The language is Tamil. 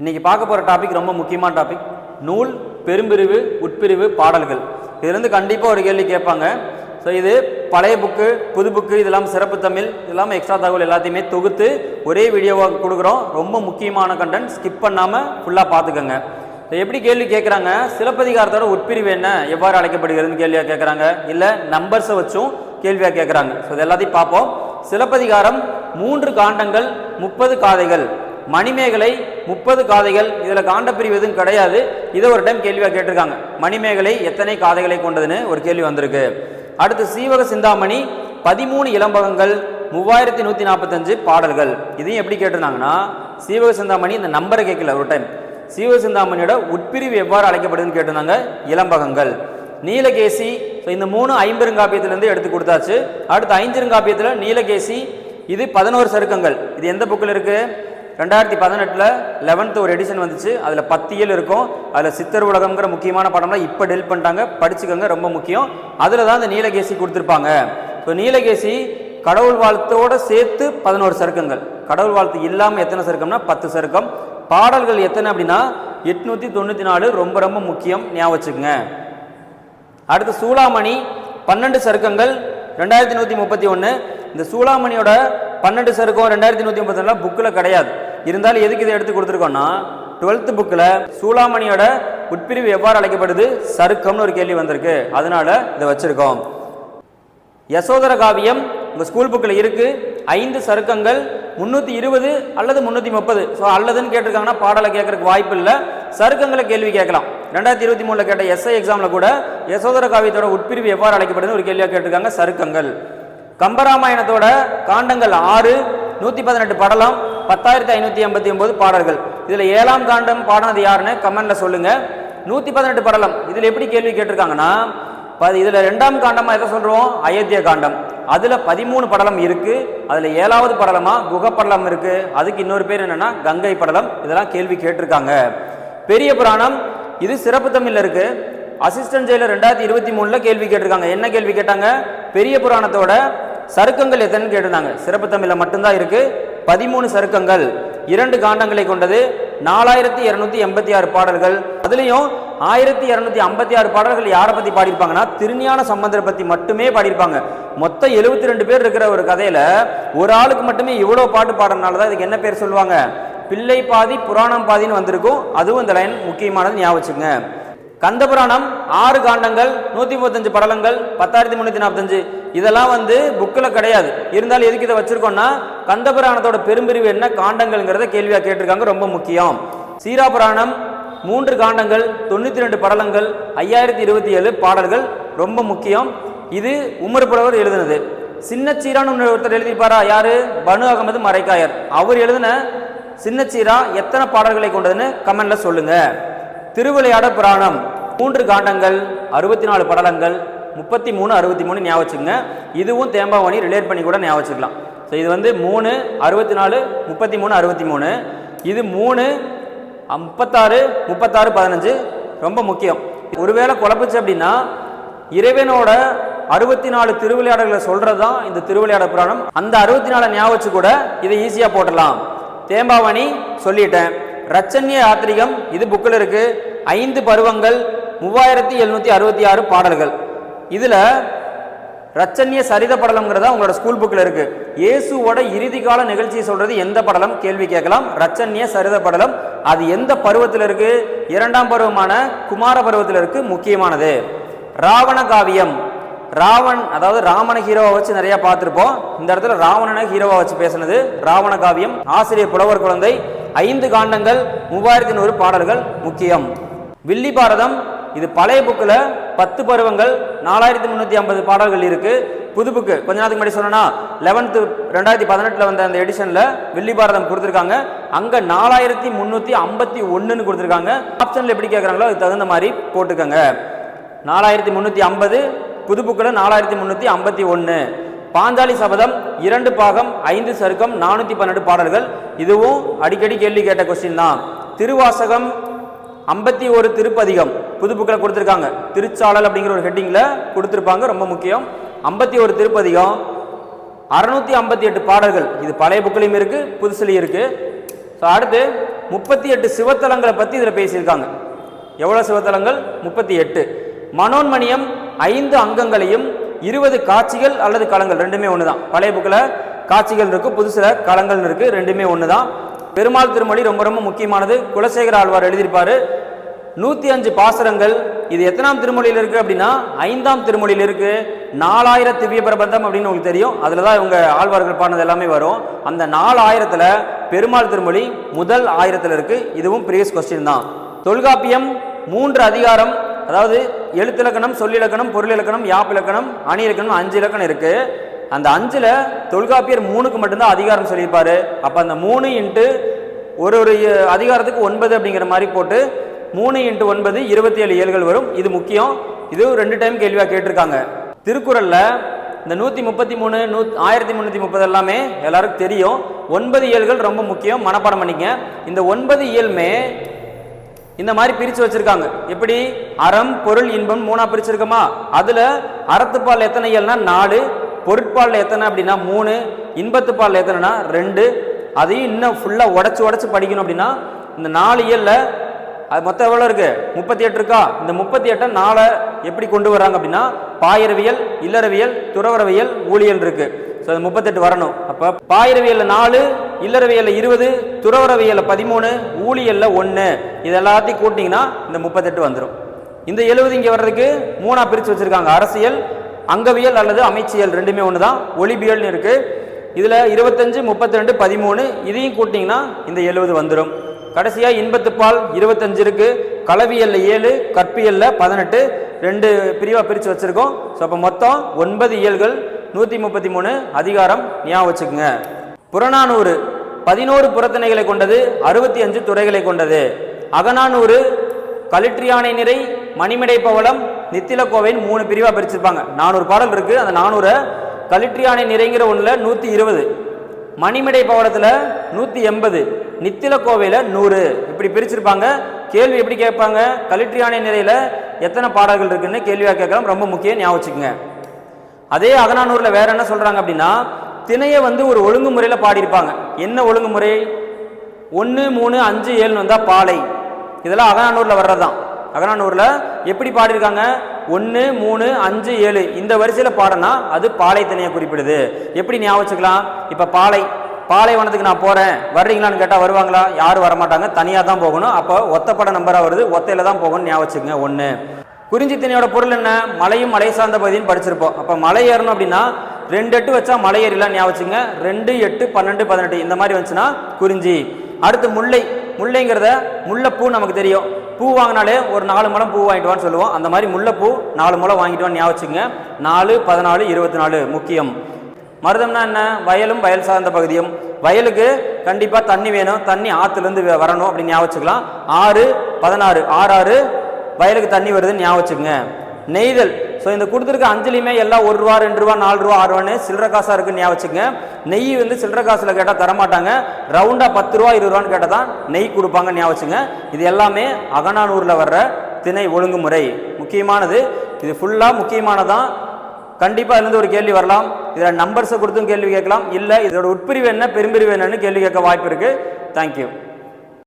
இன்னைக்கு பார்க்க போகிற டாபிக் ரொம்ப முக்கியமான டாபிக் நூல் பெரும்பிரிவு உட்பிரிவு பாடல்கள். இதுலேருந்து கண்டிப்பாக ஒரு கேள்வி கேட்பாங்க. ஸோ இது பழைய புக்கு புது புக்கு இதெல்லாம் சிறப்பு தமிழ் இதெல்லாம் எக்ஸ்ட்ரா தகவல் எல்லாத்தையுமே தொகுத்து ஒரே வீடியோவாக கொடுக்குறோம். ரொம்ப முக்கியமான கண்டென்ட் ஸ்கிப் பண்ணாமல் ஃபுல்லாக பார்த்துக்கோங்க. ஸோ எப்படி கேள்வி கேட்குறாங்க? சிலப்பதிகாரத்தோட உட்பிரிவு என்ன? எவ்வாறு அழைக்கப்படுகிறதுன்னு கேள்வியாக கேட்குறாங்க? இல்லை நம்பர்ஸை வச்சும் கேள்வியாக கேட்குறாங்க. ஸோ இது எல்லாத்தையும் பார்ப்போம். சிலப்பதிகாரம் மூன்று காண்டங்கள் முப்பது காதைகள். மணிமேகலை முப்பது காதைகள் இதில் காண்ட பிரிவு எதுவும் கிடையாது. இதை ஒரு டைம் கேள்வியாக கேட்டிருக்காங்க. மணிமேகலை எத்தனை காதைகளை கொண்டதுன்னு ஒரு கேள்வி வந்திருக்கு. அடுத்து சீவக சிந்தாமணி பதிமூணு இளம்பகங்கள் மூவாயிரத்தி நூற்றி நாற்பத்தஞ்சு பாடல்கள். இதையும் எப்படி கேட்டிருந்தாங்கன்னா சீவக சிந்தாமணி இந்த நம்பரை கேட்கல ஒரு டைம் சீவக சிந்தாமணியோட உட்பிரிவு எவ்வாறு அழைக்கப்படுதுன்னு கேட்டிருந்தாங்க? இளம்பகங்கள். நீலகேசி ஸோ இந்த மூணு ஐம்பெருங்காப்பியத்திலேருந்து எடுத்து கொடுத்தாச்சு. அடுத்து ஐந்திருங்காப்பியத்தில் நீலகேசி இது பதினோரு சருக்கங்கள். இது எந்த புக்கில் இருக்குது ரெண்டாயிரத்தி பதினெட்டில் லெவன்த்து ஒரு எடிஷன் வந்துச்சு. அதில் பத்தியல் இருக்கும். அதில் சித்தர் உலகம்ங்கிற முக்கியமான படம்லாம் இப்போ டெல் பண்ணிட்டாங்க. படிச்சுக்கோங்க ரொம்ப முக்கியம். அதில் தான் இந்த நீலகேசி கொடுத்துருப்பாங்க. ஸோ நீலகேசி கடவுள் வாழ்த்தோடு சேர்த்து பதினோரு சருக்கங்கள். கடவுள் வாழ்த்து இல்லாமல் எத்தனை சருக்கம்னா பத்து சருக்கம். பாடல்கள் எத்தனை அப்படின்னா எட்நூற்றி தொண்ணூற்றி நாலு ரொம்ப ரொம்ப முக்கியம். ஞாபகம் வச்சுக்கோங்க. அடுத்து சூளாமணி பன்னெண்டு சருக்கங்கள் ரெண்டாயிரத்தி நூற்றி முப்பத்தி ஒன்று இந்த சூளாமணியோட பன்னெண்டு சருக்கம் ரெண்டாயிரத்தி நூற்றி முப்பத்தி ஒன்றில் புக்கில் கிடையாது. இருந்தாலும் எதுக்கு இதை எடுத்து கொடுத்துருக்கோன்னா டுவெல்த்து புக்கில் சூளாமணியோட உட்பிரிவு எவ்வாறு அழைக்கப்படுது? சருக்கம்னு ஒரு கேள்வி வந்திருக்கு. அதனால இதை வச்சுருக்கோம். யசோதர காவியம் உங்கள் ஸ்கூல் புக்கில் இருக்குது ஐந்து சருக்கங்கள் முந்நூற்றி இருபது அல்லது முந்நூற்றி முப்பது. ஸோ அல்லதுன்னு கேட்டிருக்காங்கன்னா பாடலை கேட்கறதுக்கு வாய்ப்பு இல்லை. சருக்கங்களை கேள்வி கேட்கலாம். ரெண்டாயிரத்தி இருபத்தி மூணில் கேட்ட எஸ்ஐ எக்ஸாமில் கூட யசோதர காவியத்தோட உட்பிரிவு எவ்வாறு அழைக்கப்படுதுன்னு ஒரு கேள்வியாக கேட்டிருக்காங்க சருக்கங்கள். கம்பராமாயணத்தோட காண்டங்கள் ஆறு நூற்றி பதினெட்டு படலம் பத்தாயிரத்தி ஐநூற்றி ஐம்பத்தி ஒம்பது பாடல்கள். இதில் ஏழாம் காண்டம் பாடினது யாருன்னு கமெண்ட்டில் சொல்லுங்கள் நூற்றி பதினெட்டு படலம். இதில் எப்படி கேள்வி கேட்டிருக்காங்கன்னா ப இதில் ரெண்டாம் காண்டமாக எதை சொல்கிறோம் அயோத்திய காண்டம். அதில் பதிமூணு படலம் இருக்குது அதில் ஏழாவது படலமாக குகப்படலம் இருக்குது அதுக்கு இன்னொரு பேர் என்னென்னா கங்கை படலம். இதெல்லாம் கேள்வி கேட்டிருக்காங்க. பெரிய புராணம். இது சிறப்பு தமிழில் இருக்குது அசிஸ்டன்ட் ஜெயிலர் ரெண்டாயிரத்தி இருபத்தி மூணில் கேள்வி கேட்டிருக்காங்க. என்ன கேள்வி கேட்டாங்க? பெரிய புராணத்தோட சருக்கங்கள் எத்தனைன்னு கேட்டிருந்தாங்க. சிறப்பு தமிழில் மட்டும்தான் இருக்குது பதிமூணு சருக்கங்கள் இரண்டு காண்டங்களை கொண்டது நாலாயிரத்தி இரநூத்தி எண்பத்தி ஆறு பாடல்கள். அதுலேயும் ஆயிரத்தி இரநூத்தி ஐம்பத்தி ஆறு பாடல்கள் யாரை பற்றி பாடியிருப்பாங்கன்னா திருஞான சம்பந்தரை பற்றி மட்டுமே பாடியிருப்பாங்க. மொத்தம் எழுபத்தி ரெண்டு பேர் இருக்கிற ஒரு கதையில் ஒரு ஆளுக்கு மட்டுமே இவ்வளோ பாட்டு பாடுறதுனால தான் இதுக்கு என்ன பேர் சொல்லுவாங்க? பிள்ளை பாதி புராணம் பாதின்னு வந்திருக்கும். அதுவும் இந்த லைன் முக்கியமானது ஞாபகம் வச்சுங்க கந்தபுராணம் ஆறு காண்டங்கள் நூற்றி முப்பத்தஞ்சு படலங்கள் பத்தாயிரத்தி முந்நூற்றி நாற்பத்தஞ்சு இதெல்லாம் வந்து புக்கில் கிடையாது. இருந்தாலும் எதுக்கு இதை வச்சுருக்கோன்னா கந்தபுராணத்தோட பெரும்பிரிவு என்ன காண்டங்கள்ங்கிறத கேள்வியாக கேட்டிருக்காங்க ரொம்ப முக்கியம். சீராபுராணம் மூன்று காண்டங்கள் தொண்ணூற்றி ரெண்டு படலங்கள் ஐயாயிரத்தி இருபத்தி ஏழு பாடல்கள் ரொம்ப முக்கியம். இது உமர் புலவர் எழுதினது. சின்னச்சீரான்னு ஒருத்தர் எழுதியிருப்பாரா யாரு? பனு அகமது மரைக்காயர் அவர் எழுதின சின்ன சீரா எத்தனை பாடல்களை கொண்டதுன்னு கமெண்ட்ல சொல்லுங்க. திருவிளையாட புராணம் மூன்று காண்டங்கள் அறுபத்தி நாலு படலங்கள் முப்பத்தி மூணு அறுபத்தி மூணு ஞாபகம் வச்சுக்கோங்க. இதுவும் தேம்பாவணி ரிலேட் பண்ணி கூட ஞாபகம் வச்சுக்கலாம். ஸோ இது வந்து மூணு அறுபத்தி நாலு முப்பத்தி மூணு அறுபத்தி மூணு. இது மூணு முப்பத்தாறு முப்பத்தாறு பதினஞ்சு. ரொம்ப முக்கியம். ஒருவேளை குழப்பிச்சு அப்படின்னா இறைவனோட அறுபத்தி நாலு திருவிளையாடல்களை சொல்கிறது தான் இந்த திருவிளையாட புராணம். அந்த அறுபத்தி நாலு ஞாபகம் வச்சு கூட இதை ஈஸியாக போடலாம் தேம்பாவணி சொல்லிட்டேன். ரச்சன்ய யாத்திரிகம் இது புக்கில் இருக்குது ஐந்து பருவங்கள் மூவாயிரத்தி எழுநூற்றி அறுபத்தி ஆறு பாடல்கள். இதில் ரச்சன்ய சரித படலம்ங்கிறதா உங்களோட ஸ்கூல் புக்கில் இருக்கு. இயேசுவோட இறுதி கால நிகழ்ச்சியை சொல்றது எந்த படலம்? கேள்வி கேட்கலாம். ரச்சன்ய சரித படலம். அது எந்த பருவத்தில் இருக்கு? இரண்டாம் பருவமான குமார பருவத்தில் இருக்கு. முக்கியமானது. ராவண காவியம். ராவன் அதாவது ராவண ஹீரோவை வச்சு நிறைய பார்த்துருப்போம். இந்த இடத்துல ராவணனை ஹீரோவை வச்சு பேசுனது ராவண காவியம். ஆசிரியர் புலவர் குழந்தை. ஐந்து காண்டங்கள் மூவாயிரத்தி நூறு பாடல்கள் முக்கியம். வில்லி பாரதம் இது பழைய புக்கில் பத்து பருவங்கள் நாலாயிரத்தி முந்நூற்றி ஐம்பது பாடல்கள் இருக்குது புது புக்கு கொஞ்ச நேரத்துக்கு முன்னாடி சொன்னேன்னா லெவன்த்து ரெண்டாயிரத்தி பதினெட்டில் வந்த அந்த எடிஷனில் வில்லி பாரதம் கொடுத்துருக்காங்க. அங்கே நாலாயிரத்தி முந்நூற்றி ஐம்பத்தி ஒன்றுன்னு கொடுத்துருக்காங்க. ஆப்ஷனில் எப்படி கேட்குறாங்களோ அதுக்கு தகுந்த மாதிரி போட்டுக்கோங்க. நாலாயிரத்தி முந்நூற்றி ஐம்பது புது புக்கில் நாலாயிரத்தி முந்நூற்றி ஐம்பத்தி ஒன்று பாஞ்சாலி சபதம் இரண்டு பாகம் ஐந்து சருக்கம் நானூற்றி பன்னெண்டு பாடல்கள். இதுவும் அடிக்கடி கேள்வி கேட்ட கொஸ்டின் தான். திருவாசகம் ஐம்பத்தி ஒரு திருப்பதிகம் புது புக்கில் கொடுத்துருக்காங்க. திருச்சாளல் அப்படிங்கிற ஒரு ஹெட்டிங்கில் கொடுத்துருப்பாங்க ரொம்ப முக்கியம். ஐம்பத்தி ஒரு திருப்பதிகம் அறுநூத்தி ஐம்பத்தி எட்டு பாடல்கள். இது பழைய புக்கிலையும் இருக்குது புதுசுலையும் இருக்குது ஸோ அடுத்து முப்பத்தி எட்டு சிவத்தலங்களை பற்றி இதில் பேசியிருக்காங்க. எவ்வளோ சிவத்தலங்கள்? முப்பத்தி எட்டு. மனோன்மணியம் ஐந்து அங்கங்களையும் இருபது காட்சிகள் அல்லது களங்கள். ரெண்டுமே ஒன்று தான் பழைய புக்கில் காட்சிகள் இருக்கு புதுசில் களங்கள்னு இருக்கு ரெண்டுமே ஒன்று தான் பெருமாள் திருமொழி ரொம்ப ரொம்ப முக்கியமானது. குலசேகர ஆழ்வார் எழுதியிருப்பார். நூற்றி அஞ்சு பாசுரங்கள். இது எத்தனாம் திருமொழியில் இருக்குது அப்படின்னா ஐந்தாம் திருமொழியில் இருக்குது நாலாயிர திவ்ய பிரபந்தம் அப்படின்னு உங்களுக்கு தெரியும். அதில் தான் இவங்க ஆழ்வார்கள் பாடினது எல்லாமே வரும். அந்த நாலாயிரத்தில் பெருமாள் திருமொழி முதல் ஆயிரத்தில் இருக்குது இதுவும் ப்ரீவியஸ் கொஸ்டின் தான். தொல்காப்பியம் மூன்று அதிகாரம். அதாவது எழுத்திலக்கணம் சொல்லிலக்கணம் பொருள் இலக்கணம் யாப் இலக்கணம் அணி இலக்கணம் அஞ்சு இலக்கணம் இருக்குது அந்த அஞ்சில் தொல்காப்பியர் மூணுக்கு மட்டும்தான் அதிகாரம் சொல்லியிருப்பார். அப்போ அந்த மூணு இன்ட்டு ஒரு ஒரு அதிகாரத்துக்கு ஒன்பது அப்படிங்கிற மாதிரி போட்டு மூணு இன்ட்டு ஒன்பது இருபத்தி ஏழு ஏழுகள் வரும். இது முக்கியம். இது ரெண்டு டைம் கேள்வியாக கேட்டிருக்காங்க. திருக்குறளில் இந்த நூற்றி முப்பத்தி மூணு நூ ஆயிரத்தி முந்நூற்றி முப்பது எல்லாமே எல்லாருக்கும் தெரியும். ஒன்பது இயல்கள் ரொம்ப முக்கியம். மனப்பாடம் பண்ணிக்க இந்த ஒன்பது இயல்மே இந்த மாதிரி பிரித்து வச்சுருக்காங்க. எப்படி? அறம் பொருள் இன்பம் மூணாக பிரிச்சிருக்கோமா? அதில் அறத்துப்பால் எத்தனை இயல்னா நாலு பொருட்பாலில் எத்தனை அப்படின்னா மூணு இன்பத்துப்பால் எத்தனைனா ரெண்டு. அதையும் இன்னும் ஃபுல்லாக உடச்சி உடச்சி படிக்கணும் அப்படின்னா இந்த நாலு இயலில் அது மொத்தம் எவ்வளோ இருக்குது முப்பத்தி எட்டு இருக்கா? இந்த முப்பத்தி எட்டை நாளை எப்படி கொண்டு வர்றாங்க அப்படின்னா பாயிரவியல் இல்லறவியல் துறவரவியல் ஊழியல் இருக்குது ஸோ அது முப்பத்தெட்டு வரணும். அப்போ பாயிரவியலில் நாலு இல்லறவியலில் இருபது துறவரவியலில் பதிமூணு ஊழியலில் ஒன்று இது எல்லாத்தையும் கூட்டிங்கன்னா இந்த முப்பத்தெட்டு வந்துடும் இந்த எழுபது இங்கே வர்றதுக்கு மூணாக பிரித்து வச்சுருக்காங்க. அரசியல் அங்கவியல் அல்லது அமைச்சியல் ரெண்டுமே ஒன்று தான் ஒளிபியல்னு இருக்குது இதில் இருபத்தஞ்சு முப்பத்தி ரெண்டு பதிமூணு இதையும் கூட்டிங்கன்னா இந்த எழுபது வந்துடும் கடைசியாக இன்பத்துப்பால் இருபத்தஞ்சு இருக்கு. கலவியலில் ஏழு கற்பியலில் பதினெட்டு. ரெண்டு பிரிவாக பிரித்து வச்சுருக்கோம். ஸோ அப்போ மொத்தம் ஒன்பது இயல்கள் நூற்றி முப்பத்தி மூணு அதிகாரம் ஞாபகம் வச்சுக்கோங்க. புறநானூறு பதினோரு புறத்திணைகளை கொண்டது அறுபத்தி அஞ்சு துறைகளை கொண்டது. அகநானூறு களிற்றியானை நிறை மணிமிடை பவளம் நித்திலக்கோவைன்னு மூணு பிரிவாக பிரிச்சிருப்பாங்க. நானூறு பாடல் இருக்கு. அந்த நானூறை கலிட்ரியானை நிறைங்கிற ஒன்றில் நூற்றி இருபது. மணிமடை பவளத்தில் நூற்றி எண்பது. நித்தில கோவையில் நூறு. இப்படி பிரிச்சிருப்பாங்க. கேள்வி எப்படி கேட்பாங்க? கலிட்ரியானை நிறையில் எத்தனை பாடல்கள் இருக்குன்னு கேள்வியாக கேட்கலாம். ரொம்ப முக்கியம் ஞாபகம் வச்சுக்கோங்க. அதே அகநானூரில் வேற என்ன சொல்கிறாங்க அப்படின்னா திணையை வந்து ஒரு ஒழுங்குமுறையில் பாடியிருப்பாங்க. என்ன ஒழுங்குமுறை ஒன்று மூணு அஞ்சு ஏழுன்னு வந்தால் பாலை. இதெல்லாம் அகநானூரில் வர்றதுதான். அகநானூரில் எப்படி பாடியிருக்காங்க? ஒன்று மூணு அஞ்சு ஏழு. இந்த வரிசையில் பாடனா அது பாலை குறிப்பிடுது. எப்படி ஞாபகம் வச்சுக்கலாம்? இப்போ பாலை பாலைவனத்துக்கு நான் போகிறேன் வர்றீங்களான்னு கேட்டால் வருவாங்களா? யாரும் வரமாட்டாங்க. தனியாக தான் போகணும். அப்போ ஒத்தப்பட நம்பராக வருது. ஒத்தையில் தான் போகணும்னு ஞாபகம் வச்சுக்கோங்க. ஒன்று குறிஞ்சி தனியோட பொருள் என்ன? மலையும் மலை சார்ந்த பகுதின்னு படிச்சிருப்போம். அப்போ மலை ஏறணும் அப்படின்னா ரெண்டு எட்டு வச்சா மலை ஏறிலாம் ஞாபகம் வச்சுங்க ரெண்டு எட்டு பன்னெண்டு பதினெட்டு. இந்த மாதிரி வந்துச்சுன்னா குறிஞ்சி. அடுத்து முல்லை. முல்லைங்கிறத முல்லைப்பூ நமக்கு தெரியும். பூ வாங்கினாலே ஒரு நாலு முழம் பூ வாங்கிட்டு வான்னு சொல்லுவோம். அந்த மாதிரி முல்லைப்பூ நாலு முழம் வாங்கிட்டு வான்னு ஞாபகம் நாலு பதினாலு இருபத்தி நாலு முக்கியம். மருதம்னா என்ன? வயலும் வயல் சார்ந்த பகுதியும். வயலுக்கு கண்டிப்பாக தண்ணி வேணும். தண்ணி ஆற்றுலேருந்து வரணும் அப்படின்னு ஞாபகம் வச்சுக்கலாம். ஆறு பதினாறு ஆறு ஆறு வயலுக்கு தண்ணி வருதுன்னு ஞாபகம் வச்சுக்கோங்க. நெய்தல். ஸோ இந்த கொடுத்துருக்க அஞ்சலியுமே எல்லாம் ஒரு ரூபா ரெண்டு ரூபா நாலு ரூபா ஆறு ரூபான்னு சில்லற காசாக இருக்குன்னு ஞாபகம் நெய் வந்து சில்லற காசில் கேட்டால் தரமாட்டாங்க. ரவுண்டாக பத்து ரூபா இருபது ரூபான்னு கேட்டால் தான் நெய் கொடுப்பாங்கன்னு ஞாபகம் வச்சுங்க இது எல்லாமே அகனானூரில் வர்ற திணை ஒழுங்குமுறை. முக்கியமானது இது ஃபுல்லாக முக்கியமானதான் கண்டிப்பாக இருந்து ஒரு கேள்வி வரலாம். இதில் நம்பர்ஸை கொடுத்தும் கேள்வி கேட்கலாம். இல்லை இதோட உட்பிரிவு என்ன பெரும்பிரிவு என்னன்னு கேள்வி கேட்க வாய்ப்பு இருக்குது தேங்க்யூ